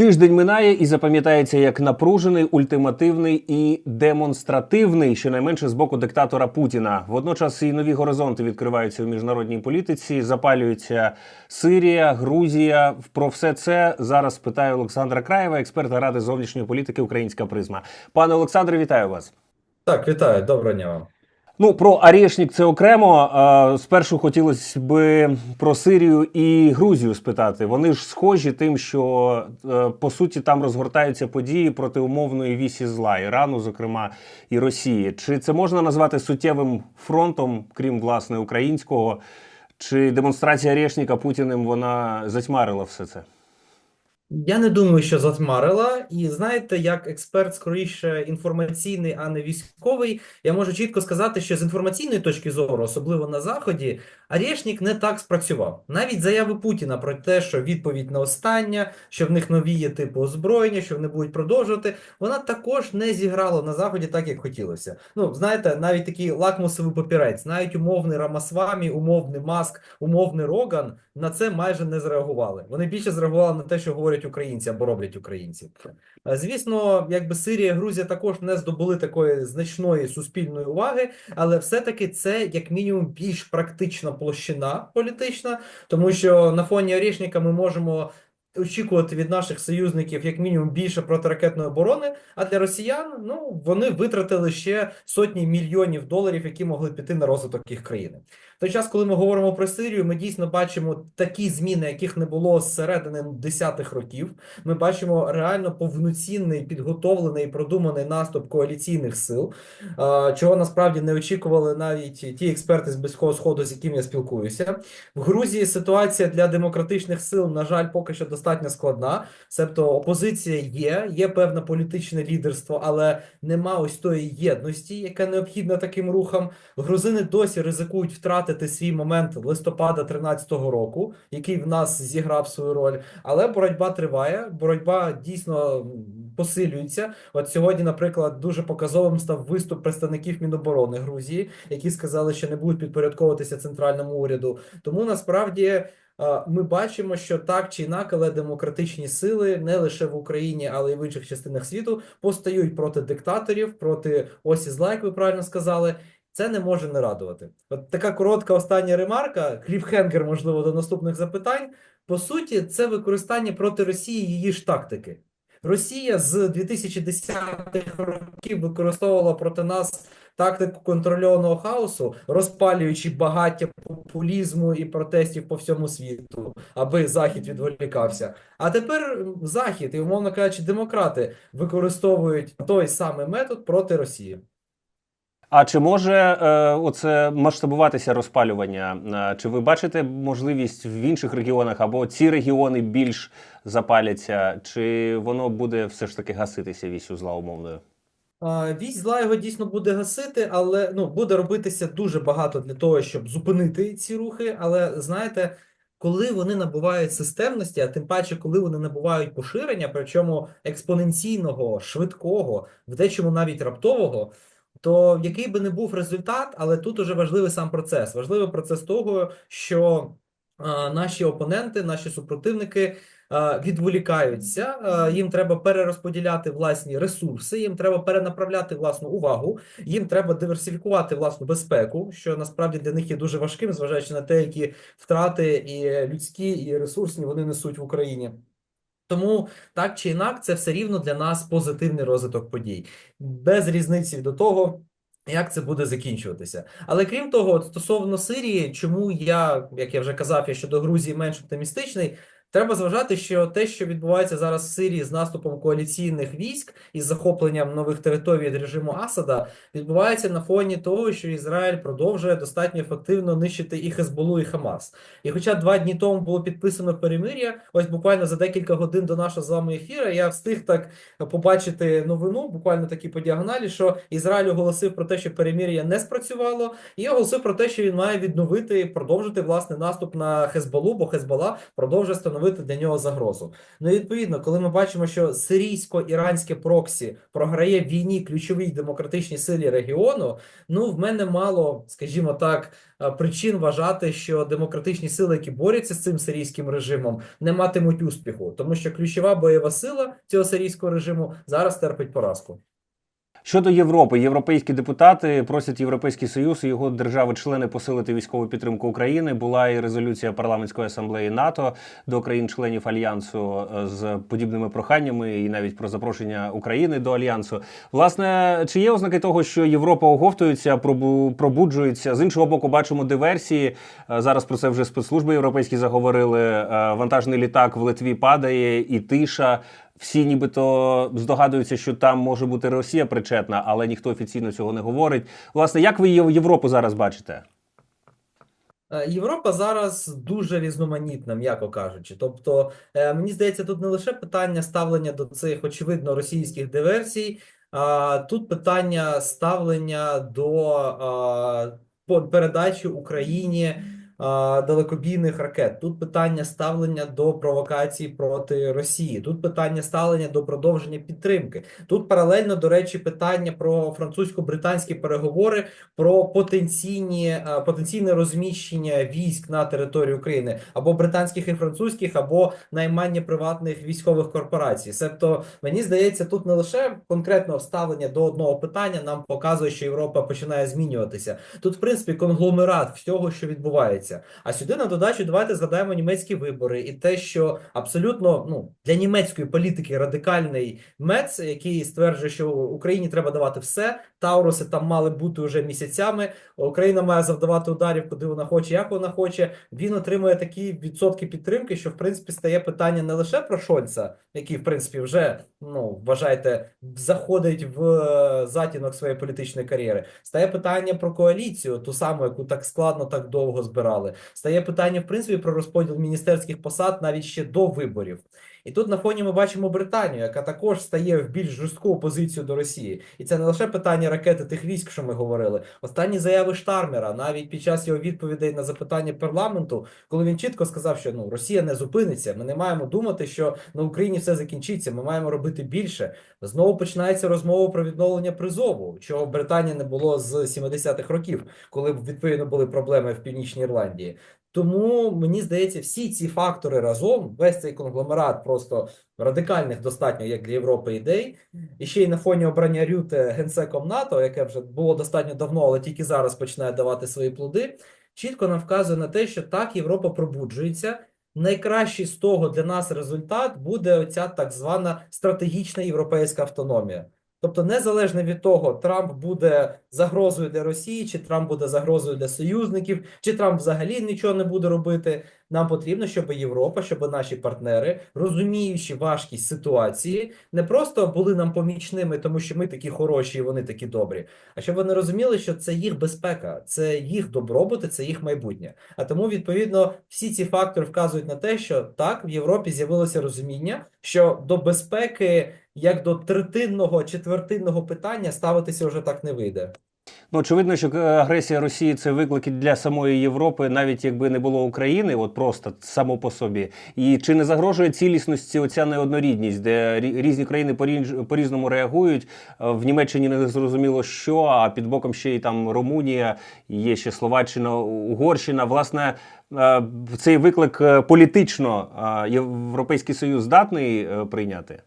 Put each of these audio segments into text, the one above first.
Тиждень минає і запам'ятається як напружений, ультимативний і демонстративний, щонайменше з боку диктатора Путіна. Водночас і нові горизонти відкриваються у міжнародній політиці. Запалюється Сирія, Грузія. Про все це зараз питаю Олександра Краєва, експерта ради зовнішньої політики Українська призма. Пане Олександре, вітаю вас. Так, вітаю, доброго дня вам. Ну, про Арєшнік це окремо. Спершу хотілося би про Сирію і Грузію спитати. Вони ж схожі тим, що е, по суті там розгортаються події проти умовної вісі зла Ірану, зокрема і Росії. Чи це можна назвати суттєвим фронтом, крім власне українського? Чи демонстрація Арєшніка Путіним вона затьмарила все це? Я не думаю, що затьмарила. І знаєте, як експерт скоріше інформаційний, а не військовий, я можу чітко сказати, що з інформаційної точки зору, особливо на Заході, Арєшнік не так спрацював. Навіть заяви Путіна про те, що відповідь на остання, що в них нові є типи озброєння, що вони будуть продовжувати, вона також не зіграла на Заході так, як хотілося. Ну, знаєте, навіть такий лакмусовий папірець, навіть умовний Рамасвамі, умовний Маск, умовний Роган на це майже не зреагували. Вони більше зреагували на те, що говорять українці або роблять українці. Е, Звісно, якби Сирія, Грузія також не здобули такої значної суспільної уваги, але все-таки це як мінімум більш практична площина політична, тому що на фоні Орішника ми можемо очікувати від наших союзників як мінімум більше протиракетної оборони. А для росіян ну вони витратили ще сотні мільйонів доларів, які могли піти на розвиток їх країни. Той час, коли ми говоримо про Сирію, ми дійсно бачимо такі зміни, яких не було з середини десятих років. Ми бачимо реально повноцінний підготовлений і продуманий наступ коаліційних сил, чого насправді не очікували навіть ті експерти з близького сходу, з якими я спілкуюся. В Грузії ситуація для демократичних сил, на жаль, поки що достатньо складна. Себто опозиція є, є певне політичне лідерство, але нема ось тої єдності, яка необхідна таким рухам. Грузини досі ризикують втратити свій момент листопада 13-го року, який в нас зіграв свою роль. Але боротьба триває, боротьба дійсно посилюється. От сьогодні, наприклад, дуже показовим став виступ представників Міноборони Грузії, які сказали, що не будуть підпорядковуватися центральному уряду. Тому насправді. е, Ми бачимо, що так чи інакше, але демократичні сили не лише в Україні, але й в інших частинах світу постають проти диктаторів, проти осі зла, як ви правильно сказали. Це не може не радувати. От така коротка остання ремарка, кліфхенгер, можливо, до наступних запитань. По суті, це використання проти Росії її ж тактики. Росія з 2010-х років використовувала проти нас тактику контрольованого хаосу, розпалюючи багаття популізму і протестів по всьому світу, аби Захід відволікався. А тепер Захід і, умовно кажучи, демократи використовують той самий метод проти Росії. А чи може е, оце масштабуватися розпалювання? Е, Чи ви бачите можливість в інших регіонах або ці регіони більш запаляться, чи воно буде все ж таки гаситися вісю зла умовною? А, Вісь зла його дійсно буде гасити, але ну буде робитися дуже багато для того, щоб зупинити ці рухи. Але знаєте, коли вони набувають системності, а тим паче, коли вони набувають поширення, причому експоненційного, швидкого, в дечому навіть раптового, то який би не був результат, але тут уже важливий сам процес. Важливий процес того, що а, наші опоненти, наші супротивники відволікаються, їм треба перерозподіляти власні ресурси, їм треба перенаправляти власну увагу, їм треба диверсифікувати власну безпеку, що насправді для них є дуже важким, зважаючи на те, які втрати і людські, і ресурсні вони несуть в Україні. Тому так чи інак, це все рівно для нас позитивний розвиток подій, без різниці до того. Як це буде закінчуватися? Але крім того, стосовно Сирії, чому я, як я вже казав, я щодо Грузії менш оптимістичний, треба зважати, що те, що відбувається зараз в Сирії з наступом коаліційних військ і захопленням нових територій від режиму Асада, відбувається на фоні того, що Ізраїль продовжує достатньо ефективно нищити і Хезболу, і Хамас. І хоча два дні тому було підписано перемир'я, ось буквально за декілька годин до нашого з вами ефіру, я встиг так побачити новину, буквально такі по діагоналі, що Ізраїль оголосив про те, що перемир'я не спрацювало, і оголосив про те, що він має відновити продовжити власне наступ на Хезболу, бо Хезбола продовжує становити становити для нього загрозу. Ну і відповідно, коли ми бачимо, що сирійсько-іранське проксі програє в війні ключовій демократичній силі регіону, ну в мене мало, скажімо так, е, причин вважати, що демократичні сили, які борються з цим сирійським режимом, не матимуть успіху, тому що ключова бойова сила цього сирійського режиму зараз терпить поразку. Щодо Європи, європейські депутати просять Європейський Союз і його держави-члени посилити військову підтримку України. Була і резолюція парламентської асамблеї НАТО до країн-членів альянсу е, з подібними проханнями, і навіть про запрошення України до альянсу. Власне, чи є ознаки того, що Європа оговтується, пробу- пробуджується? З іншого боку, бачимо диверсії. Е, Зараз про це вже спецслужби європейські заговорили. Е, Вантажний літак в Литві падає, і тиша. Всі нібито здогадуються, що там може бути Росія причетна, але ніхто офіційно цього не говорить. Власне, як ви Єв- Європу зараз бачите? Е, Європа зараз дуже різноманітна, м'яко кажучи. Тобто, е, мені здається, тут не лише питання ставлення до цих очевидно російських диверсій, а тут питання ставлення до передачі Україні далекобійних ракет. Тут питання ставлення до провокацій проти Росії. Тут питання ставлення до продовження підтримки. Тут паралельно, до речі, питання про французько-британські переговори про потенційні, потенційне розміщення військ на території України або британських і французьких, або наймання приватних військових корпорацій. Себто, мені здається, тут не лише конкретно ставлення до одного питання нам показує, що Європа починає змінюватися. Тут, в принципі, конгломерат всього, що відбувається. А сюди на додачу давайте згадаємо німецькі вибори і те, що абсолютно ну для німецької політики радикальний Мец, який стверджує, що Україні треба давати все. Тауруси там мали бути вже місяцями. Україна має завдавати ударів, куди вона хоче, як вона хоче. Він отримує такі відсотки підтримки, що в принципі стає питання не лише про Шольца, який в принципі вже ну вважайте заходить в е, затінок своєї політичної кар'єри. Стає питання про коаліцію, ту саму, яку так складно, так довго збирали. Стає питання в принципі про розподіл міністерських посад навіть ще до виборів. І тут на фоні ми бачимо Британію, яка також стає в більш жорстку опозицію до Росії. І це не лише питання ракети тих військ, що ми говорили. Останні заяви Штармера, навіть під час його відповідей на запитання парламенту, коли він чітко сказав, що ну Росія не зупиниться. Ми не маємо думати, що на Україні все закінчиться. Ми маємо робити більше. Знову починається розмова про відновлення призову, чого в Британії не було з 70-х років, коли відповідно були проблеми в Північній Ірландії. Тому мені здається, всі ці фактори разом, весь цей конгломерат просто радикальних достатньо як для Європи ідей, і ще й на фоні обрання Рюте генсеком НАТО, яке вже було достатньо давно, але тільки зараз починає давати свої плоди, чітко нам вказує на те, що так Європа пробуджується. Найкращий з того для нас результат буде оця так звана стратегічна європейська автономія. Тобто, незалежно від того, Трамп буде загрозою для Росії, чи Трамп буде загрозою для союзників, чи Трамп взагалі нічого не буде робити. Нам потрібно, щоб Європа, щоб наші партнери, розуміючи важкість ситуації, не просто були нам помічними, тому що ми такі хороші і вони такі добрі, а щоб вони розуміли, що це їх безпека, це їх добробут, це їх майбутнє. А тому, відповідно, всі ці фактори вказують на те, що так в Європі з'явилося розуміння, що до безпеки, як до третинного, четвертинного питання, ставитися вже так не вийде. Ну, очевидно, що е, агресія Росії це виклики для самої Європи, навіть якби не було України, от просто само по собі. І чи не загрожує цілісності оця неоднорідність, де різні країни порінж- по-різному реагують? Е, В Німеччині не зрозуміло що, а під боком ще й там Румунія, є ще Словаччина, Угорщина. Власне, е, цей виклик політично Європейський Союз здатний прийняти?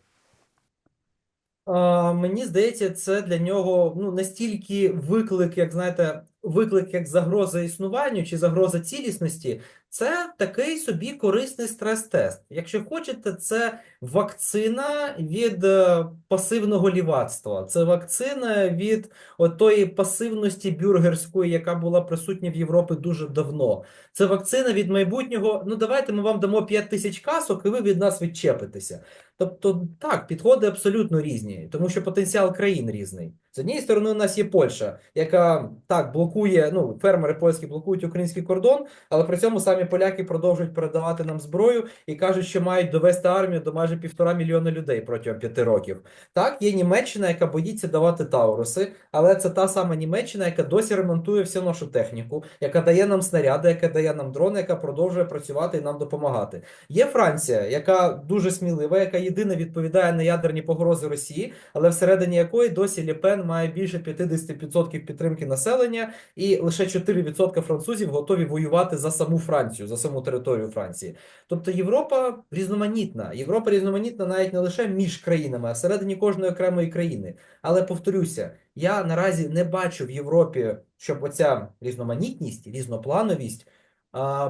Мені здається, це для нього ну настільки виклик, як знаєте, виклик як загроза існуванню чи загроза цілісності. Це такий собі корисний стрес-тест. Якщо хочете, це вакцина від е, пасивного лівацтва. Це вакцина від отої пасивності бюргерської, яка була присутня в Європі дуже давно. Це вакцина від майбутнього. Ну давайте ми вам дамо 5 тисяч касок, і ви від нас відчепитеся. Тобто, так, підходи абсолютно різні, тому що потенціал країн різний. З однієї сторони, у нас є Польща, яка так блокує, ну, фермери польські блокують український кордон, але при цьому самі самі поляки продовжують передавати нам зброю і кажуть, що мають довести армію до майже півтора мільйона людей протягом п'яти років. Так, є Німеччина, яка боїться давати Тауруси, але це та сама Німеччина, яка досі ремонтує всю нашу техніку, яка дає нам снаряди, яка дає нам дрони, яка продовжує працювати і нам допомагати. Є Франція, яка дуже смілива, яка єдина відповідає на ядерні погрози Росії, але всередині якої досі Ліпен має більше 50% підтримки населення, і лише 4% французів готові воювати за саму Францію, за саму територію Франції. Тобто Європа різноманітна. Європа різноманітна навіть не лише між країнами, а всередині кожної окремої країни. Але повторюся, я наразі не бачу в Європі, щоб оця різноманітність, різноплановість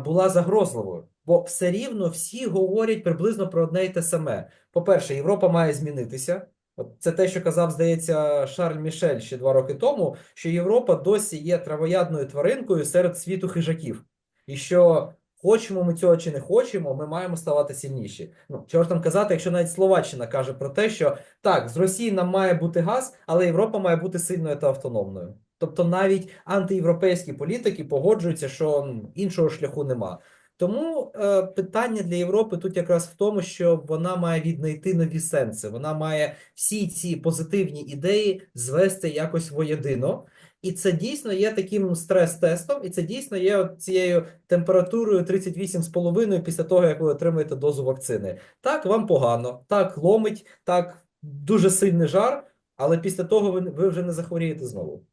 була загрозливою. Бо все рівно всі говорять приблизно про одне й те саме. По-перше, Європа має змінитися. От це те, що казав, здається, Шарль Мішель ще два роки тому, що Європа досі є травоядною тваринкою серед світу хижаків. І що хочемо ми цього чи не хочемо, ми маємо ставати сильніші. Ну, чого ж там казати, якщо навіть Словаччина каже про те, що так, з Росії нам має бути газ, але Європа має бути сильною та автономною. Тобто навіть антиєвропейські політики погоджуються, що іншого шляху нема. Тому е, питання для Європи тут якраз в тому, що вона має віднайти нові сенси. Вона має всі ці позитивні ідеї звести якось воєдино. І це дійсно є таким стрес-тестом, і це дійсно є цією температурою 38,5 після того, як ви отримаєте дозу вакцини. Так, вам погано, так ломить, так дуже сильний жар, але після того ви, ви вже не захворієте знову.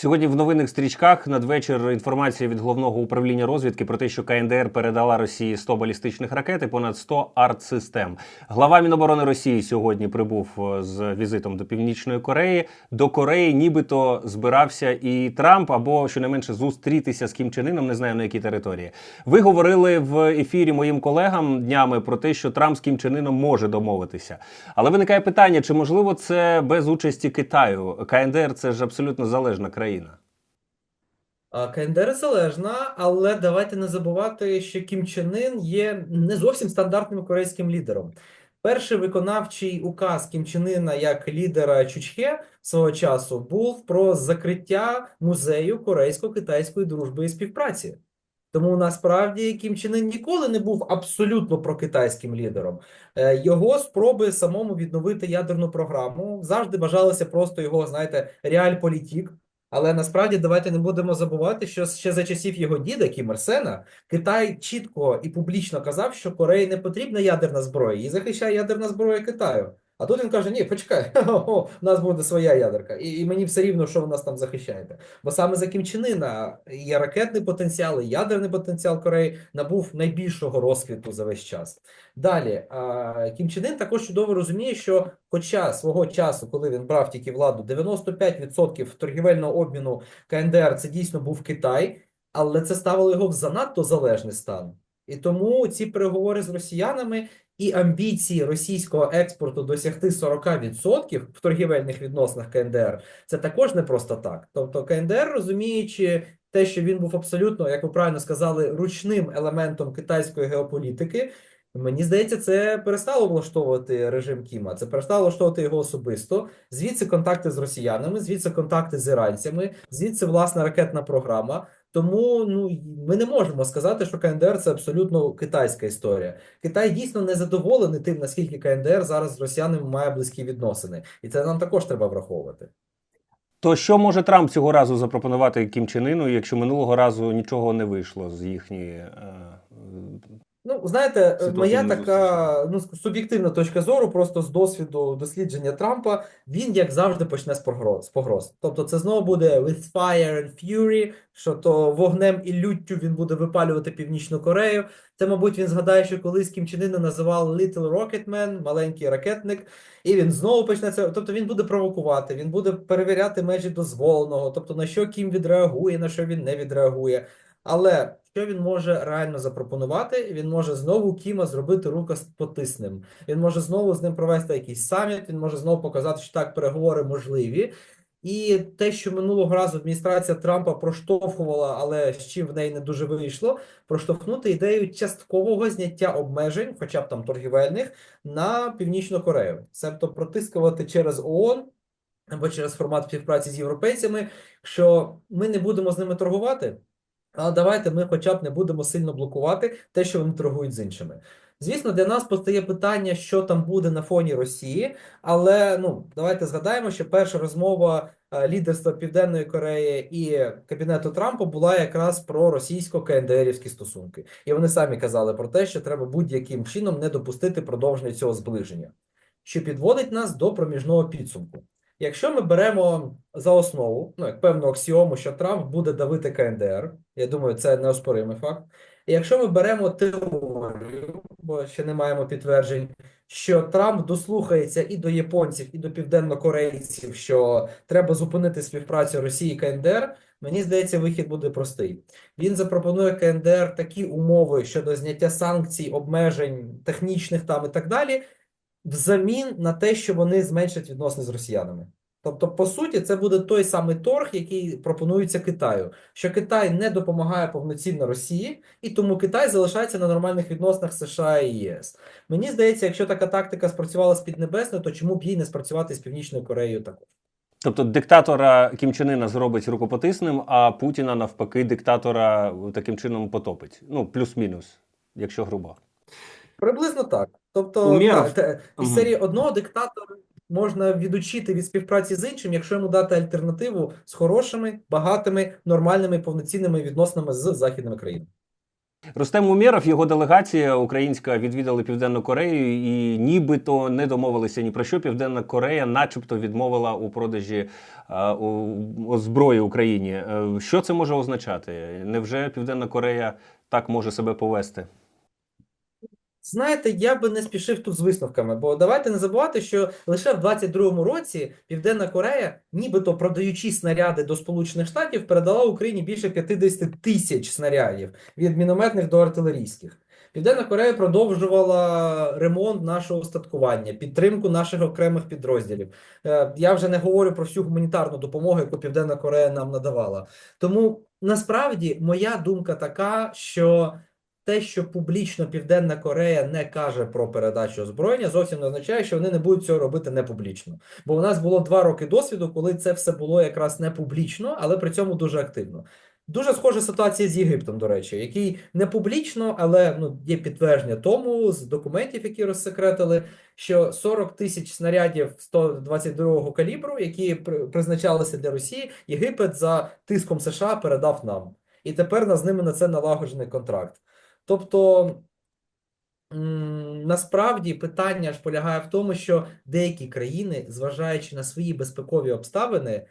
Сьогодні в новинних стрічках надвечір інформація від головного управління розвідки про те, що КНДР передала Росії 100 балістичних ракет і понад 100 артсистем. Глава Міноборони Росії сьогодні прибув е, з візитом до Північної Кореї. До Кореї нібито збирався і Трамп, або щонайменше зустрітися з Кім Чен Іном, не знаю на якій території. Ви говорили в ефірі моїм колегам днями про те, що Трамп з Кім Чен Іном може домовитися. Але виникає питання: чи можливо це без участі Китаю? КНДР це ж абсолютно залежна країна А, КНДР залежна, але давайте не забувати, що Кім Чен Ын є не зовсім стандартним корейським лідером. Перший виконавчий указ Кім Чен Ына як лідера Чучхе свого часу був про закриття музею корейсько-китайської дружби і співпраці. Тому насправді Кім Чен Ын ніколи не був абсолютно прокитайським лідером. Е, Його спроби самому відновити ядерну програму завжди бажалися просто його, знаєте, реальполітік. Але насправді давайте не будемо забувати, що ще за часів його діда Кім Ір Китай чітко і публічно казав, що Кореї не потрібна ядерна зброя, її захищає ядерна зброя Китаю. А тут він каже: ні, почекай, у нас буде своя ядерка, і, і мені все рівно, що ви нас там захищаєте. Бо саме за Кім Чен Ына є ракетний потенціал, і ядерний потенціал Кореї набув найбільшого розквіту за весь час. Далі, Кім Чен Ын також чудово розуміє, що хоча свого часу, коли він брав тільки владу, 95% торгівельного обміну КНДР це дійсно був Китай, але це ставило його в занадто залежний стан. І тому ці переговори з росіянами і амбіції російського експорту досягти 40% в торгівельних відносинах КНДР, це також не просто так. Тобто КНДР, розуміючи те, що він був абсолютно, як ви правильно сказали, ручним елементом китайської геополітики, Мені здається, це перестало влаштовувати режим Кіма, це перестало влаштовувати його особисто. Звідси контакти з росіянами, звідси контакти з іранцями, звідси власна ракетна програма. Тому ну ми не можемо сказати, що КНДР це абсолютно китайська історія. Китай дійсно не задоволений тим, наскільки КНДР зараз з росіянами має близькі відносини, і це нам також треба враховувати. То що може Трамп цього разу запропонувати Кім Чен Іну, якщо минулого разу нічого не вийшло з їхньої е, Ну, знаєте, Ситуаційної моя така ну, суб'єктивна точка зору, просто з досвіду дослідження Трампа, він, як завжди, почне з погроз. з погроз. Тобто це знову буде with fire and fury, що то вогнем і люттю він буде випалювати Північну Корею. Це, мабуть, він згадає, що колись Кім Чен Ына називали Little Rocket Man, маленький ракетник, і він знову почне це. Тобто він буде провокувати, він буде перевіряти межі дозволеного, тобто на що Кім відреагує, на що він не відреагує. Але що він може реально запропонувати? Він може знову Кіма зробити рукопотисним. Він може знову з ним провести якийсь саміт, він може знову показати, що так, переговори можливі. І те, що минулого разу адміністрація Трампа проштовхувала, але з чим в неї не дуже вийшло, проштовхнути ідею часткового зняття обмежень, хоча б там торгівельних, на Північну Корею. Себто протискувати через ООН або через формат співпраці з європейцями, що ми не будемо з ними торгувати. Але давайте ми хоча б не будемо сильно блокувати те, що вони торгують з іншими. Звісно, для нас постає питання, що там буде на фоні Росії, але ну давайте згадаємо, що перша розмова е, лідерства Південної Кореї і кабінету Трампа була якраз про російсько-КНДРівські стосунки, і вони самі казали про те, що треба будь-яким чином не допустити продовження цього зближення, що підводить нас до проміжного підсумку. Якщо ми беремо за основу, ну як певну аксіому, що Трамп буде давити КНДР, я думаю, це неоспоримий факт. І якщо ми беремо теорію, бо ще не маємо підтверджень, що Трамп дослухається і до японців, і до південнокорейців, що треба зупинити співпрацю Росії і КНДР, мені здається, вихід буде простий. Він запропонує КНДР такі умови щодо зняття санкцій, обмежень технічних там і так далі, взамін на те, що вони зменшать відносини з росіянами. Тобто, по суті, це буде той самий торг, який пропонується Китаю, що Китай не допомагає повноцінно Росії, і тому Китай залишається на нормальних відносинах США і ЄС. Мені здається, якщо така тактика спрацювала з Піднебесною, то чому б їй не спрацювати з Північною Кореєю також? Тобто диктатора Кім Чен Ына зробить рукопотисним, а Путіна навпаки диктатора таким чином потопить. Ну, плюс-мінус, якщо грубо. Приблизно так. Тобто, із серії одного диктатора можна відучити від співпраці з іншим, якщо йому дати альтернативу з хорошими, багатими, нормальними, повноцінними відносинами з західними країнами. Рустем Умєров, його делегація українська відвідали Південну Корею і нібито не домовилися ні про що. Південна Корея, начебто, відмовила у продажі е, у- зброї Україні. Е, Що це може означати? Невже Південна Корея так може себе повести? Знаєте, я би не спішив тут з висновками, бо давайте не забувати, що лише в 22-му році Південна Корея, нібито продаючи снаряди до Сполучених Штатів, передала Україні більше 50 тисяч снарядів від мінометних до артилерійських. Південна Корея продовжувала ремонт нашого устаткування, підтримку наших окремих підрозділів. Е, Я вже не говорю про всю гуманітарну допомогу, яку Південна Корея нам надавала. Тому насправді моя думка така, що те, що публічно Південна Корея не каже про передачу озброєння, зовсім не означає, що вони не будуть цього робити не публічно. Бо у нас було два роки досвіду, коли це все було якраз не публічно, але при цьому дуже активно. Дуже схожа ситуація з Єгиптом, до речі, який не публічно, але ну, є підтвердження тому з документів, які розсекретили, що 40 тисяч снарядів 122-го калібру, які призначалися для Росії, Єгипет за тиском США передав нам. І тепер на з ними на це налагоджений контракт. Тобто, насправді питання ж полягає в тому, що деякі країни, зважаючи на свої безпекові обставини,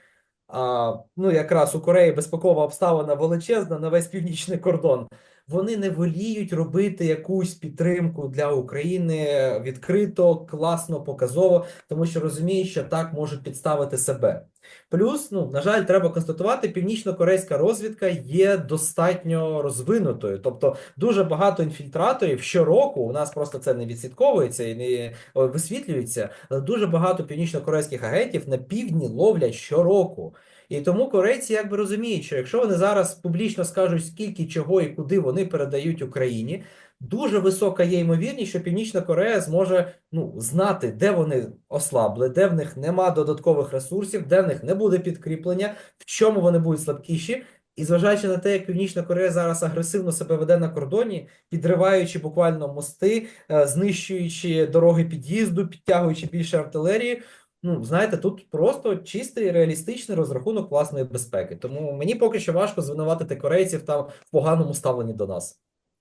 а, ну якраз у Кореї безпекова обставина величезна на весь північний кордон, вони не воліють робити якусь підтримку для України відкрито, класно, показово, тому що розуміють, що так можуть підставити себе. Плюс, ну, на жаль, треба констатувати, північно-корейська розвідка є достатньо розвинутою. Тобто дуже багато інфільтраторів щороку, у нас просто це не відслідковується і не висвітлюється, але дуже багато північно-корейських агентів на півдні ловлять щороку. І тому корейці якби розуміють, що якщо вони зараз публічно скажуть, скільки чого і куди вони передають Україні, дуже висока є ймовірність, що Північна Корея зможе ну, знати, де вони ослабли, де в них нема додаткових ресурсів, де в них не буде підкріплення, в чому вони будуть слабкіші. І зважаючи на те, як Північна Корея зараз агресивно себе веде на кордоні, підриваючи буквально мости, е, знищуючи дороги під'їзду, підтягуючи більше артилерії. Ну, знаєте, тут просто чистий реалістичний розрахунок власної безпеки. Тому мені поки що важко звинуватити корейців там в поганому ставленні до нас.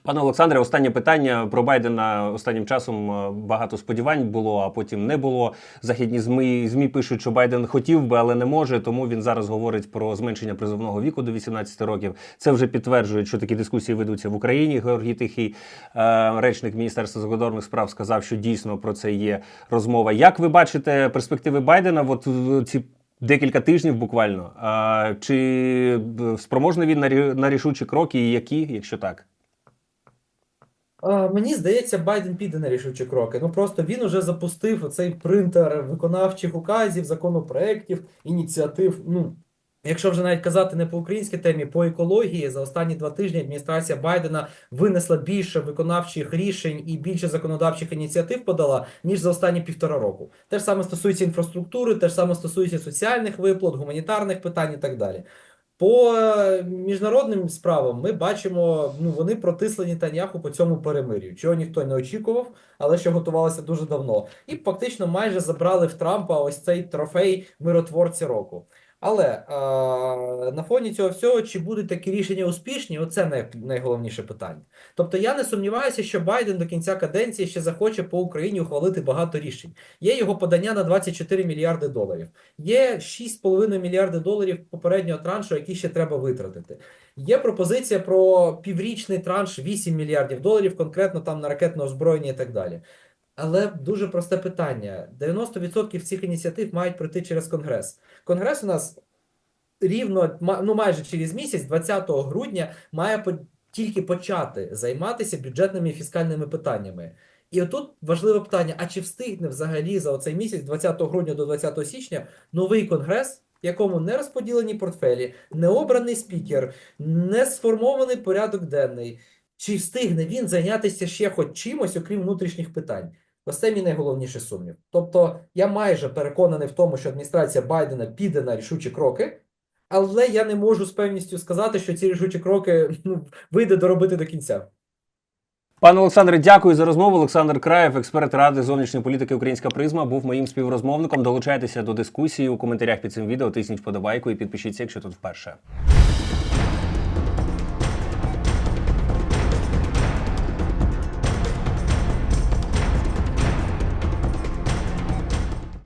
Пане Олександре, останнє питання про Байдена останнім часом е, багато сподівань було, а потім не було. Західні ЗМІ, ЗМІ пишуть, що Байден хотів би, але не може. Тому він зараз говорить про зменшення призовного віку до 18 років. Це вже підтверджує, що такі дискусії ведуться в Україні. Георгій Тихий, е, речник Міністерства закордонних справ, сказав, що дійсно про це є розмова. Як ви бачите перспективи Байдена? От в ці декілька тижнів буквально. А, чи е, спроможний він на рішучі кроки, і які, якщо так? Мені здається, Байден піде на рішучі кроки. Ну просто він уже запустив оцей принтер виконавчих указів, законопроєктів, ініціатив. Ну, якщо вже навіть казати не по українській темі, по екології, за останні два тижні адміністрація Байдена винесла більше виконавчих рішень і більше законодавчих ініціатив подала, ніж за останні півтора року. Те ж саме стосується інфраструктури, те ж саме стосується соціальних виплат, гуманітарних питань і так далі. По е, міжнародним справам ми бачимо, ну вони протислені Нетаньяху по цьому перемир'ю, чого ніхто не очікував, але що готувалося дуже давно. І фактично майже забрали в Трампа ось цей трофей миротворця року. Але е, на фоні цього всього, чи будуть такі рішення успішні, оце най, найголовніше питання. Тобто я не сумніваюся, що Байден до кінця каденції ще захоче по Україні ухвалити багато рішень. Є його подання на 24 мільярди доларів. Є 6,5 мільярди доларів попереднього траншу, які ще треба витратити. Є пропозиція про піврічний транш 8 мільярдів доларів, конкретно там на ракетне озброєння і так далі. Але дуже просте питання: 90% цих ініціатив мають пройти через Конгрес. Конгрес у нас рівно ну майже через місяць, 20 грудня, має тільки почати займатися бюджетними і фіскальними питаннями. І отут важливе питання: а чи встигне взагалі за оцей місяць, 20 грудня до 20 січня, новий конгрес, в якому не розподілені портфелі, не обраний спікер, не сформований порядок денний? Чи встигне він зайнятися ще хоч чимось, окрім внутрішніх питань? Ось це мій найголовніший сумнів. Тобто я майже переконаний в тому, що адміністрація Байдена піде на рішучі кроки, але я не можу з певністю сказати, що ці рішучі кроки ну, вийде доробити до кінця. Пане Олександре, дякую за розмову. Олександр Краєв, експерт ради зовнішньої політики Українська призма, був моїм співрозмовником. Долучайтеся до дискусії у коментарях під цим відео. Тисніть вподобайку і підпишіться, якщо тут вперше.